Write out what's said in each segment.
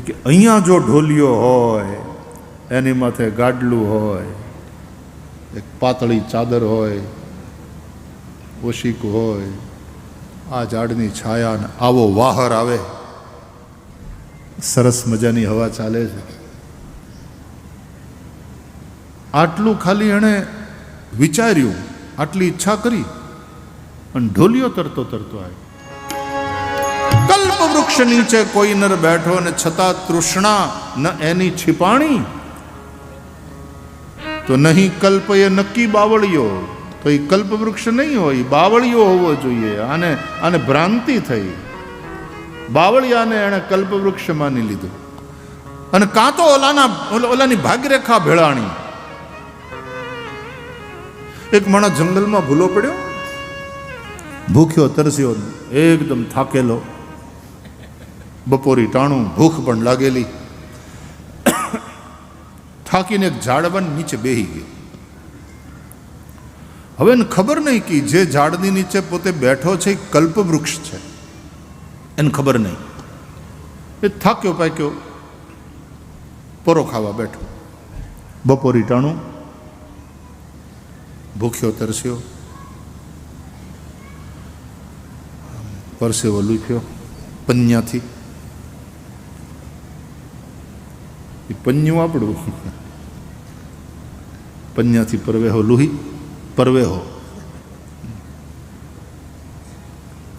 કે અહીંયા જો ઢોલિયો હોય, એની માથે ગાડલું હોય, એક પાતળી ચાદર હોય, ઓશિક હોય, આ ઝાડની છાયા ને આવો વાહર આવે. સરસ મજાની હવા ચાલે છે. આટલું ખાલી એણે વિચાર્યું, આટલી ઈચ્છા કરી અને ઢોલિયો તરતો તરતો આવ્યો. વૃક્ષ નીચે કોઈ નર બેઠો ને છતાં તૃષ્ણા ન એની છિપાણી? તો નહીં કલ્પ એ નક્કી બાવળિયો તો એ કલ્પ વૃક્ષ નહીં હોય બાવળિયો હોવો જોઈએ, આને આને ભ્રાંતિ થઈ. બાવળિયાને એણે કલ્પ વૃક્ષ માની લીધું. અને કાં તો ઓલાના ઓલા- ઓલાની ભાગ્યરેખા ભેળાણી. એક માણસ જંગલમાં ભૂલો પડ્યો. ભૂખ્યો, તરસ્યો, એકદમ થાકેલો. બપોરી ટાણું, ભૂખ પણ લાગેલી. થાકીને એક ઝાડવન નીચે બેહી ગઈ હવે એને ખબર નહીં કે જે ઝાડની નીચે પોતે બેઠો છે એ કલ્પવૃક્ષ છે. એને ખબર નહીં. એ થાક્યો પાક્યો, પરો ખાવા બેઠો. બપોરી ટાણું, ભૂખ્યો તરસ્યો. પરસેવો લૂખ્યો પન્યાથી. એ પન્યું આપણું. પન્યાથી પરવેહો લુહી પરવેહો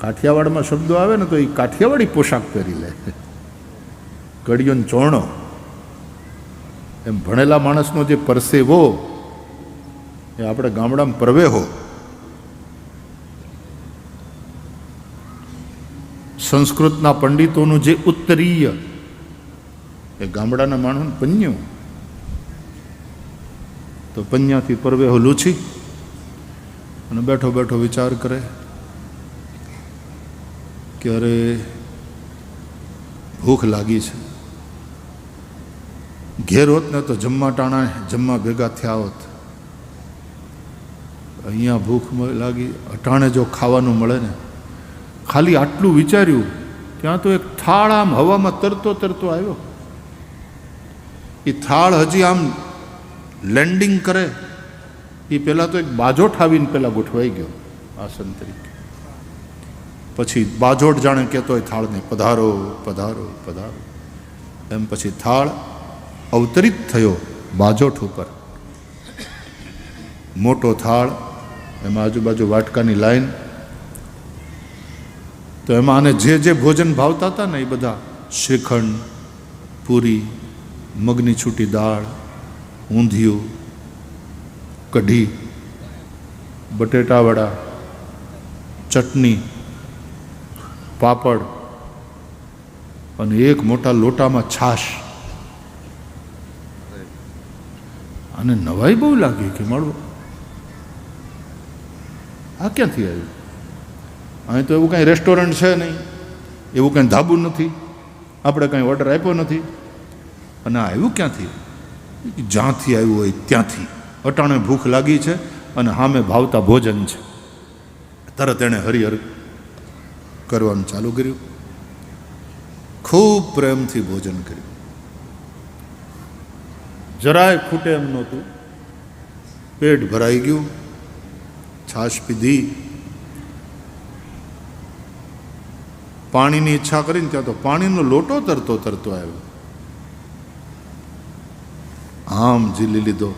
કાઠિયાવાડમાં શબ્દો આવે ને તો એ કાઠિયાવાડી પોશાક પહેરી લે. કડિયો ચોણો. એમ ભણેલા માણસનો જે પરસેવો એ આપણે ગામડામાં પરવેહો સંસ્કૃતના પંડિતોનું જે ઉત્તરીય એ ગામડાના માણસને પન્યું. તો પન્યાથી પરવે લૂછી અને બેઠો બેઠો વિચાર કરે કે અરે, ભૂખ લાગી છે. ઘેર હોત ને તો જમવા ટાણા જમવા ભેગા થયા હોત. અહીંયા ભૂખ લાગી, અટાણે જો ખાવાનું મળે ને, ખાલી આટલું વિચાર્યું, ત્યાં તો એક થાળ આમ હવામાં તરતો તરતો આવ્યો. એ થાળ હજી આમ લેન્ડિંગ કરે, એ પહેલાં તો એક બાજોઠ આવીને પહેલાં ગોઠવાઈ ગયો આસન તરીકે. પછી બાજોટ જાણે કહેતો હોય થાળને, પધારો પધારો પધારો. એમ પછી થાળ અવતરિત થયો બાજોઠ ઉપર. મોટો થાળ, એમાં આજુબાજુ વાટકાની લાઈન. તો એમાં આને જે જે ભોજન ભાવતા હતા ને એ બધા શ્રીખંડ, પૂરી મગની છૂટી દાળ, ઊંધિયું, કઢી, બટેટાવડા, ચટણી, પાપડ અને એક મોટા લોટામાં છાશ. અને નવાઈ બહુ લાગી કે મળવું. આ ક્યાંથી આવ્યું? અહીં તો એવું કાંઈ રેસ્ટોરન્ટ છે નહીં, એવું કાંઈ ધાબુ નથી, આપણે કાંઈ ઓર્ડર આપ્યો નથી. અને આવ્યું ક્યાંથી? જ્યાંથી આવ્યું હોય ત્યાંથી. અટાણે ભૂખ લાગી છે અને સામે ભાવતા ભોજન છે. તરત એણે હરિહર કરવાનું ચાલુ કર્યું. ખૂબ પ્રેમથી ભોજન કર્યું. જરાય ખૂટે એમ નહોતું. પેટ ભરાઈ ગયું. છાશ પીધી. પાણીની ઈચ્છા કરીને ત્યાં તો પાણીનો લોટો તરતો તરતો આવ્યો. આમ ઝીલી લીધો.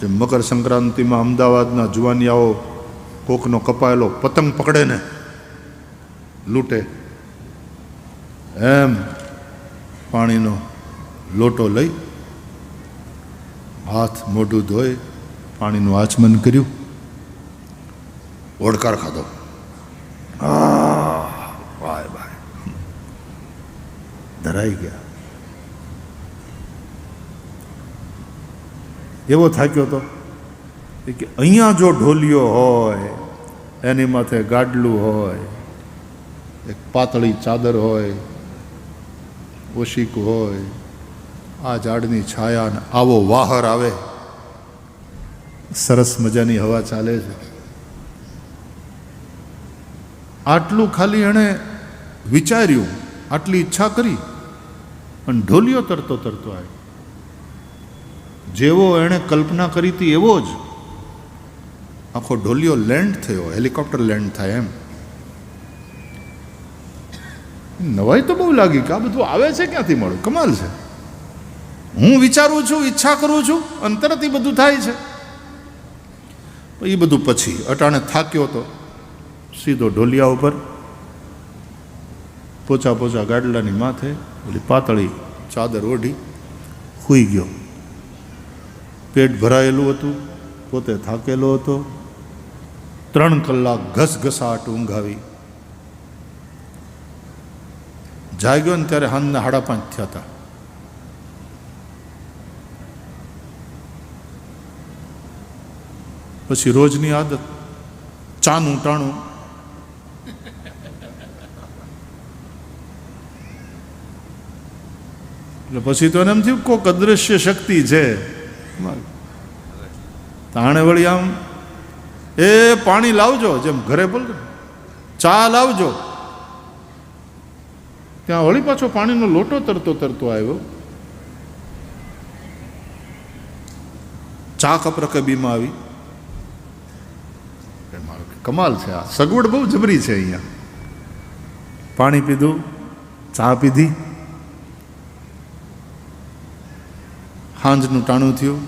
જે મકર સંક્રાંતિમાં અમદાવાદના જુવાનિયાઓ કોકનો કપાયેલો પતંગ પકડે ને, લૂંટે. એમ પાણીનો લોટો લઈ હાથ મોઢું ધોઈ પાણીનું આચમન કર્યું. ઓડકાર ખાધો. ધરાઈ ગયા. એવો થાક્યો તો કે અહીંયા જો ઢોલિયો હોય, એની માથે ગાડલું હોય, એક પાતળી ચાદર હોય, ઓશિક હોય, આ ઝાડની છાયા ને આવો વાહર આવે. સરસ મજાની હવા ચાલે છે. આટલું ખાલી એણે વિચાર્યું, આટલી ઈચ્છા કરી, પણ ઢોલિયો તરતો તરતો આવ્યો. જેવો એણે કલ્પના કરી હતી એવો જ આખો ઢોલિયો લેન્ડ થયો, હેલિકોપ્ટર લેન્ડ થાય એમ. નવાઈ તો બહુ લાગી કે આ બધું આવે છે ક્યાંથી મળે? કમાલ છે. હું વિચારું છું, ઈચ્છા કરું છું અંતરથી બધું થાય છે. એ બધું પછી અટાણે થાક્યો તો સીધો ઢોલિયા ઉપર પોચા પોચા ગાડલાની માથે, ઓલી પાતળી ચાદર ઓઢી સૂઈ ગયો. પેટ ભરાયેલું હતું, પોતે થાકેલો હતો. ત્રણ કલાક ઘસઘસાટ ઊંઘ આવી જાગ્યો ને ત્યારે હાંજના સાડા પાંચ થયા હતા. પછી રોજની આદત, ચાનું ટાણું. એટલે પછી તો એને એમ થયું, કોક અદૃશ્ય શક્તિ છે. તાણે વળી આમ, એ પાણી લાવજો, જેમ ઘરે બોલ ચા લાવજો. ત્યાં વળી પાછો પાણીનો લોટો તરતો તરતો આવ્યો. ચા કપરકબીમાં આવી. એમાં કમાલ છે આ. સગવડ બહુ જબરી છે અહીંયા. પાણી પીધું, ચા પીધી. હાંજનું ટાણું થયું.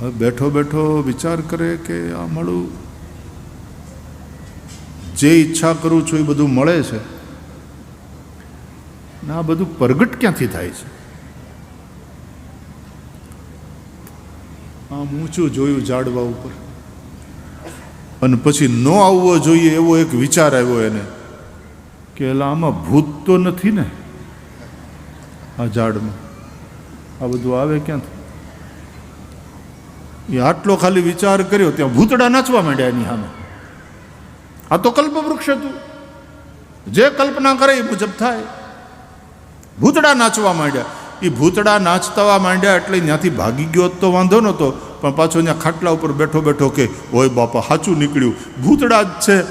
હવે બેઠો બેઠો વિચાર કરે કે આ મળું. જે ઈચ્છા કરું છું એ બધું મળે છે. ને આ બધું પ્રગટ ક્યાંથી થાય છે? આમ ઊંચું જોયું ઝાડવા ઉપર. અને પછી ન આવવો જોઈએ એવો એક વિચાર આવ્યો એને કે એલા આમાં ભૂત તો નથી ને? આ ઝાડમાં. આ બધું આવે ક્યાંથી? એ આટલો ખાલી વિચાર કર્યો, ત્યાં ભૂતડા નાચવા માંડ્યા એની સામે. આ તો કલ્પવૃક્ષ હતું. જે કલ્પના કરે એ મુજબ થાય. ભૂતડા નાચવા માંડ્યા. એ ભૂતડા નાચતા માંડ્યા એટલે ત્યાંથી ભાગી ગયો તો વાંધો નહોતો, પણ પાછો ત્યાં ખાટલા ઉપર બેઠો બેઠો કે, ઓય બાપા, સાચું નીકળ્યું. ભૂતડા જ છે.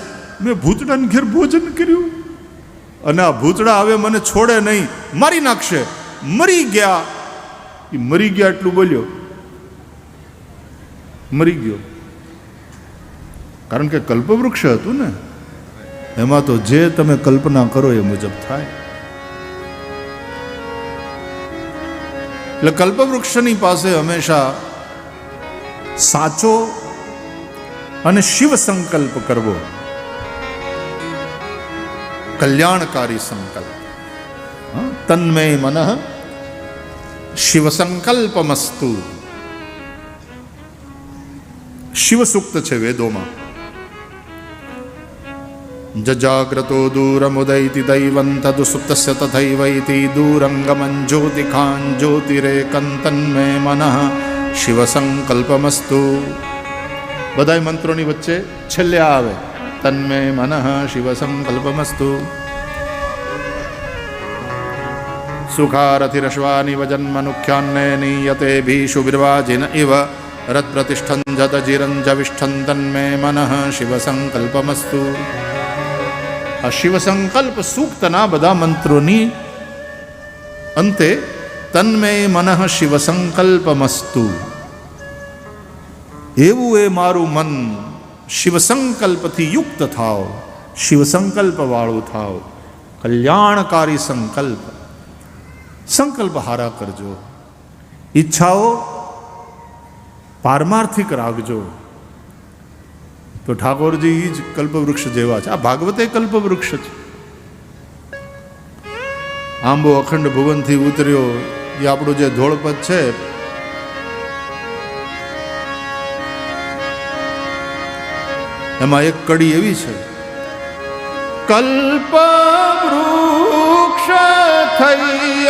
મેં ભૂતડાને ઘેર ભોજન કર્યું. અને આ ભૂતડા હવે મને છોડે નહીં. મારી નાખશે. મરી ગયા. એ મરી ગયા એટલું બોલ્યો. મરી ગયો. કારણ કે કલ્પવૃક્ષ હતું ને, એમાં તો જે તમે કલ્પના કરો એ મુજબ થાય. એટલે કલ્પવૃક્ષની પાસે હંમેશા સાચો અને શિવ સંકલ્પ કરવો. કલ્યાણકારી સંકલ્પ. તન્મય મન શિવ સંકલ્પમસ્તુ શિવ સૂક્ત છે વેદોમાં જજાગ્રતો દૂરમુદૈતિ દૈવંત દુસુપ્તસ્ય તથૈવૈતિ દૂરંગમં જ્યોતિખાન જ્યોતિરેકં તન્મે મનઃ શિવ સંકલ્પમસ્તુ બધાય મંત્રોની વચ્ચે છેલ્લે આવે તન્મે મનઃ શિવ સંકલ્પમસ્તુ સુખારથિરશ્વાનિવ જન્મનુખ્યાન્ને इव ભીષુ વિર્વાજિન ઇવ રત્પ્રતિષ્ઠં જતજિરંજવિષ્ઠં તન્મે મનઃ શિવ સંકલ્પમસ્તુ આ શિવસંકલ્પ સૂક્તના બધા મંત્રોની અંતે તન્મે મનઃ શિવસંકલ્પમસ્તુ એવું એ મારું મન શિવસંકલ્પથી યુક્ત થાવ શિવસંકલ્પવાળું થાવ કલ્યાણકારી સંકલ્પ સંકલ્પ હારા કરજો. ઈચ્છાઓ પારમાર્થિક રાખજો. તો ઠાકોરજી જ કલ્પવૃક્ષ જેવા છે. આ ભાગવતે કલ્પવૃક્ષ છે. આંબો અખંડ ભુવનથી ઉતર્યો. એ આપણું જે ધોળપદ છે, એમાં એક કડી એવી છે. કલ્પ વૃક્ષ થઈ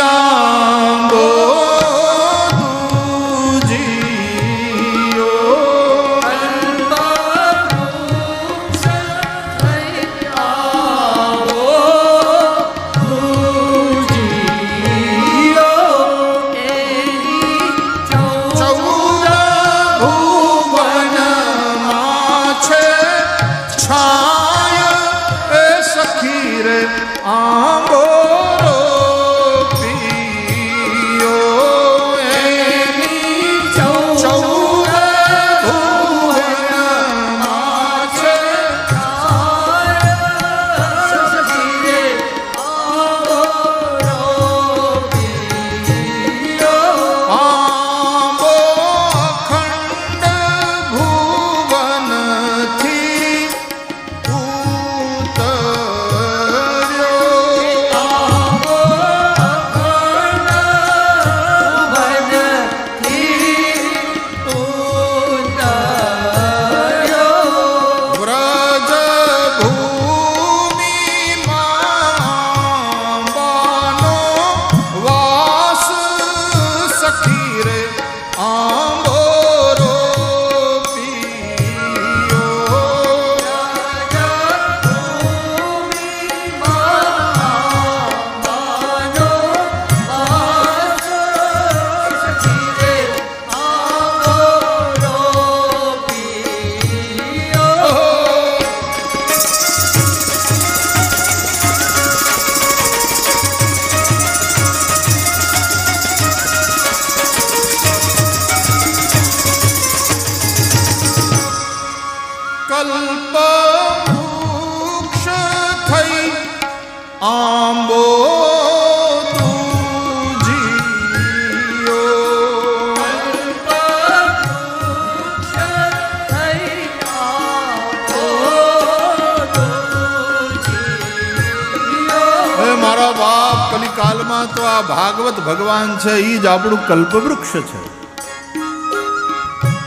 બાપ કલિકાલમાં તો આ ભાગવત ભગવાન છે એ જ આપણું કલ્પવૃક્ષ છે.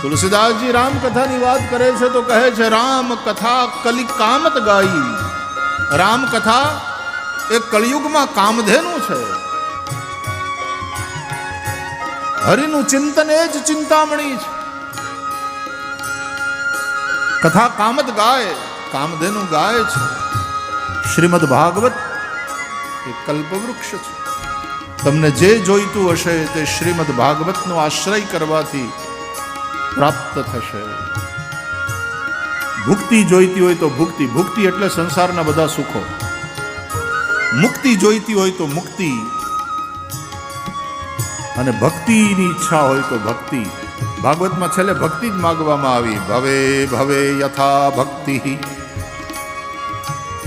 તુલસીદાસજી રામ કથાની વાત કરે છે તો કહે છે, રામ કથા કલિકામત ગાઈ. રામ કથા એ કળિયુગમાં કામધેનું છે. હરિનું ચિંતન એ જ ચિંતામણી છે. કથા કામત ગાય, કામધેનું ગાય છે. શ્રીમદ ભાગવત એ કલ્પવૃક્ષ છે. તમને જે જોઈતું હશે તે શ્રીમદ ભાગવતનો આશ્રય કરવાથી પ્રાપ્ત થશે. ભુક્તિ જોઈતી હોય તો ભુક્તિ ભુક્તિ એટલે સંસારના બધા સુખો. મુક્તિ જોઈતી હોય તો મુક્તિ. અને ભક્તિની ઈચ્છા હોય તો ભક્તિ. ભાગવતમાં છેલ્લે ભક્તિ જ માગવામાં આવી. ભવે ભવે યથા ભક્તિ.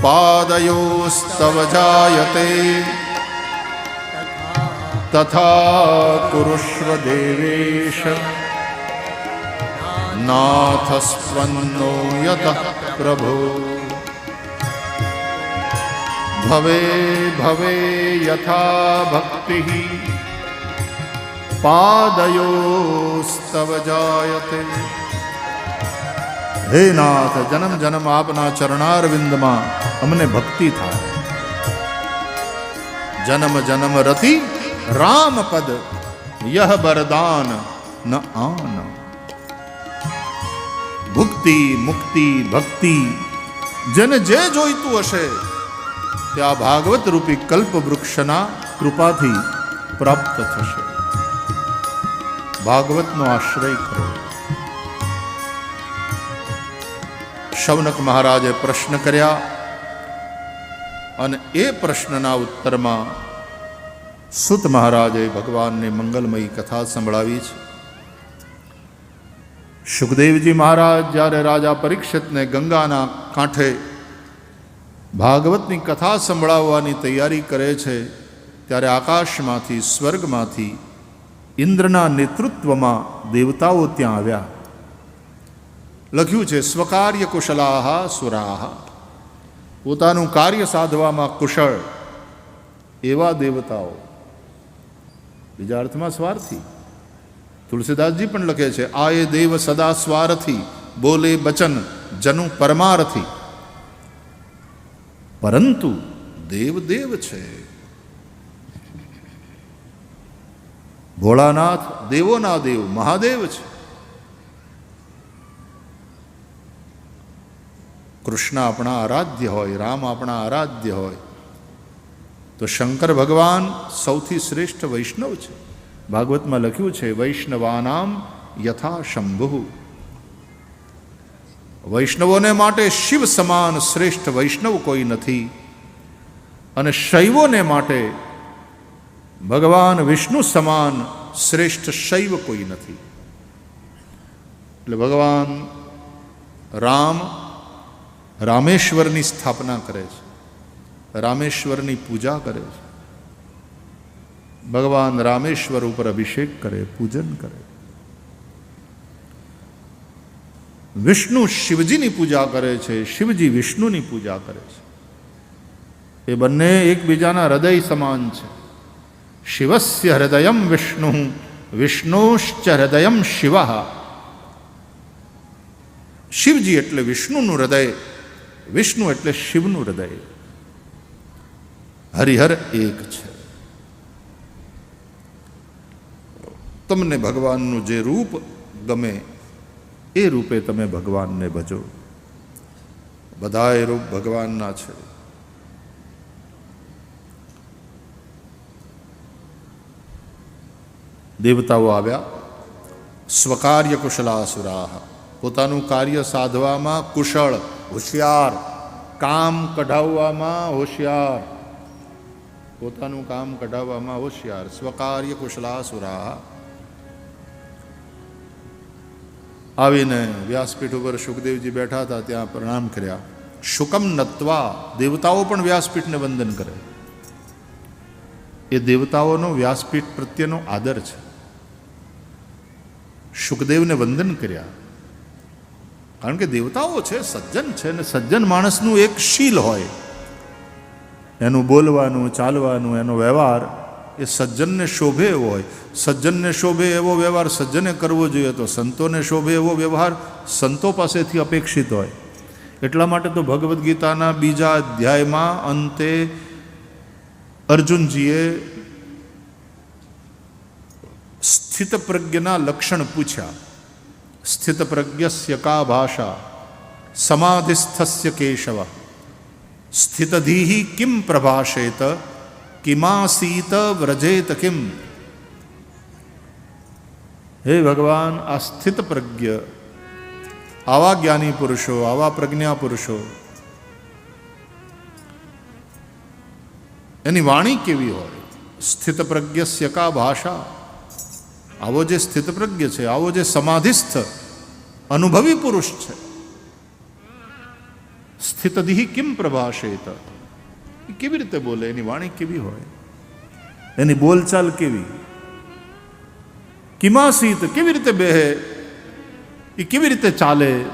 પાદયોસ્તવ જાયતે તથા કુરુષ્વ દેવેશ નાથસ્વન્નો યત પ્રભો ભવે ભવે યથા ભક્તિ પાદયોસ્તવ જાયતે હે નાથ, જન્મ જન્મ આપના ચરણારવિંદમાં અમને ભક્તિ થાય. જન્મ જન્મ રતિ રામ પદ, યહ બરદાન, ન આન. ભુક્તિ, મુક્તિ, ભક્તિ, જેને જે જોઈતું હશે તે આ ભાગવત રૂપી કલ્પ વૃક્ષના કૃપાથી પ્રાપ્ત થશે. ભાગવતનો આશ્રય કરો. શૌનક મહારાજે પ્રશ્ન કર્યા અને એ પ્રશ્નના ઉત્તરમાં સુત મહારાજે ભગવાનની મંગલમયી કથા સંભળાવી છે. સુખદેવજી મહારાજ જ્યારે રાજા પરીક્ષિતને ગંગાના કાંઠે ભાગવતની કથા સંભળાવવાની તૈયારી કરે છે, ત્યારે આકાશમાંથી, સ્વર્ગમાંથી ઇન્દ્રના નેતૃત્વમાં દેવતાઓ ત્યાં આવ્યા. લખ્યું છે, સ્વકાર્ય કુશલાહ સુરાહ. પોતાનું કાર્ય સાધવામાં કુશળ. એવા દેવતાઓ. બીજા અર્થમાં સ્વાર્થી. તુલસીદાસજી પણ લખે છે આ એ દેવ સદા સ્વાર્થી, બોલે બચન, જનુ પરમાર્થી. પરંતુ દેવ દેવ છે. ભોળાનાથ દેવોના દેવ, મહાદેવ છે. કૃષ્ણ આપણા આરાધ્ય હોય, રામ આપણા આરાધ્ય હોય, તો શંકર ભગવાન સૌથી શ્રેષ્ઠ વૈષ્ણવ છે. ભાગવતમાં લખ્યું છે, વૈષ્ણવાનામ યથા શંભુ. વૈષ્ણવોને માટે શિવ સમાન શ્રેષ્ઠ વૈષ્ણવ કોઈ નથી. અને શૈવોને માટે ભગવાન વિષ્ણુ સમાન શ્રેષ્ઠ શૈવ કોઈ નથી. એટલે ભગવાન, રામ રામેશ્વરની સ્થાપના કરે છે. રામેશ્વરની પૂજા કરે છે. ભગવાન રામેશ્વર ઉપર અભિષેક કરે, પૂજન કરે. વિષ્ણુ શિવજીની પૂજા કરે છે, શિવજી વિષ્ણુની પૂજા કરે છે. એ બંને એકબીજાના હૃદય સમાન છે. શિવસ્ય હૃદય વિષ્ણુ, વિષ્ણુશ્ચ હૃદય શિવ. શિવજી એટલે વિષ્ણુનું હૃદય. વિષ્ણુ એટલે શિવનું હૃદય. હરિહર એક છે. તમને ભગવાનનું જે રૂપ ગમે, એ રૂપે તમે ભગવાનને ભજો. બધાય રૂપ ભગવાનના છે. દેવતાઓ આવ્યા. સ્વકાર્ય કુશલાસુરાહ પોતાનું કાર્ય સાધવામાં કુશળ હોશિયાર. કામ કઢાવવામાં હોશિયાર. પોતાનું કામ કઢાવવામાં હોશિયાર. સ્વકાર્ય કુશલાસુરાહ આવીને વ્યાસપીઠ ઉપર સુખદેવજી બેઠા હતા, ત્યાં પ્રણામ કર્યા. શુકમ નત્વા, દેવતાઓ પણ વ્યાસપીઠને વંદન કરે. એ દેવતાઓનો વ્યાસપીઠ પ્રત્યેનો આદર છે. સુખદેવને વંદન કર્યા. કારણ કે દેવતાઓ છે, સજ્જન છે ને સજ્જન માણસનું એક શીલ હોય. એનું બોલવાનું, ચાલવાનું, એનો વ્યવહાર એ સજ્જનને શોભે એવો હોય. સજ્જનને શોભે એવો વ્યવહાર સજ્જને કરવો જોઈએ તો સંતોને શોભે એવો વ્યવહાર સંતો પાસેથી અપેક્ષિત હોય. એટલા માટે તો ભગવદ્ ગીતાના બીજા અધ્યાયમાં અંતે અર્જુનજીએ સ્થિત પ્રજ્ઞના લક્ષણ પૂછ્યા. સ્થિત પ્રજ્ઞસ્ય કા ભાષા સમાધિસ્થસ્ય કેશવ સ્થિતધીહી કિમ પ્રભાષેત કિમાસીત વ્રજેત કિમ હે ભગવાન આ સ્થિત પ્રજ્ઞ આવા જ્ઞાની પુરુષો આવા પ્રજ્ઞા પુરુષો એની વાણી કેવી હોય સ્થિત પ્રજ્ઞસ્ય કા ભાષા આવો જે સ્થિતપ્રજ્ઞ છે, આવો જે સમાધિસ્થ, અનુભવી પુરુષ છે. સ્થિતધિ કિમ પ્રભાષેત? એ કેવી રીતે બોલે? એની વાણી કેવી હોય? એની બોલચાલ કેવી? કિમાસીત કેવી રીતે બેહે? એ કેવી રીતે ચાલે?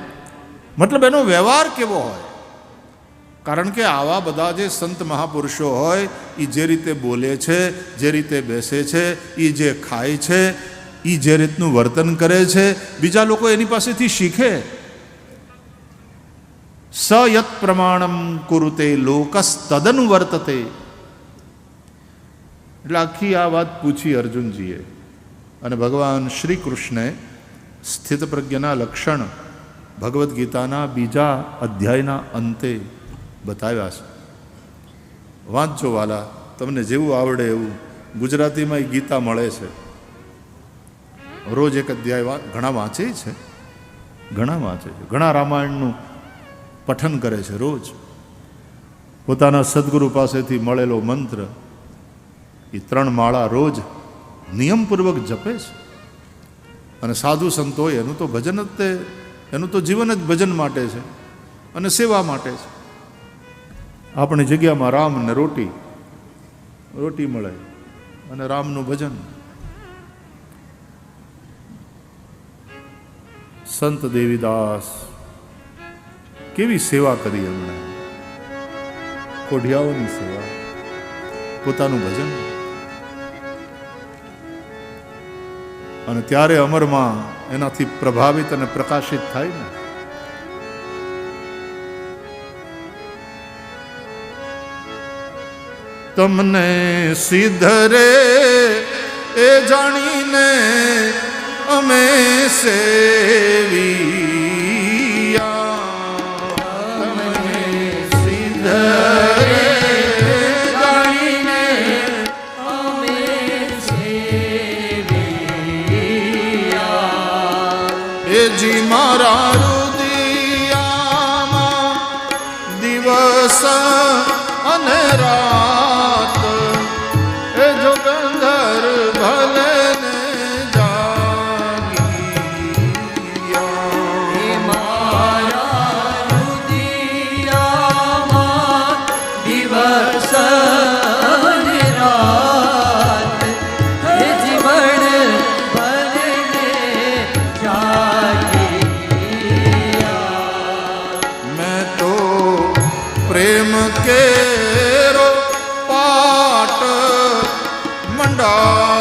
મતલબ એનો વ્યવહાર કેવો હોય? કારણ કે આવા બધા જે સંત મહાપુરુષો હોય એ જે રીતે બોલે છે, જે રીતે બેસે છે એ જે ખાય છે એ જે રીતનું વર્તન કરે છે, બીજા લોકો એની પાસેથી શીખે. સયત પ્રમાણમ કુરુતે લોકસ તદન વર્તતે. એટલે આખી આ વાત પૂછી અર્જુનજીએ. અને ભગવાન શ્રી કૃષ્ણે સ્થિત પ્રજ્ઞના લક્ષણ ભગવદ્ ગીતાના બીજા અધ્યાયના અંતે બતાવ્યા છે. વાંચો વાલા, તમને જેવું આવડે એવું ગુજરાતીમાં એ ગીતા મળે છે. રોજ એક અધ્યાય ઘણા વાંચે છે. ઘણા વાંચે છે. ઘણા રામાયણનું પઠન કરે છે રોજ. પોતાના સદગુરુ પાસેથી મળેલો મંત્ર એ ત્રણ માળા રોજ નિયમપૂર્વક જપે છે. અને સાધુ સંતો હોય એનું તો ભજન જ તે, એનું તો જીવન જ ભજન માટે છે અને સેવા માટે છે. આપણી જગ્યામાં રામ ને રોટી રોટી મળે અને રામનું ભજન સંત દેવીદાસ, કેવી સેવા કરી એમણે? કોઢિયાઓની સેવા, પોતાનું ભજન. અને ત્યારે અમરમાં એનાથી પ્રભાવિત અને પ્રકાશિત થાય ને. તમને સિદ્ધ રે એ જાણીને અમે સેવી જી મારા રુદિયામાં દિવસ Oh.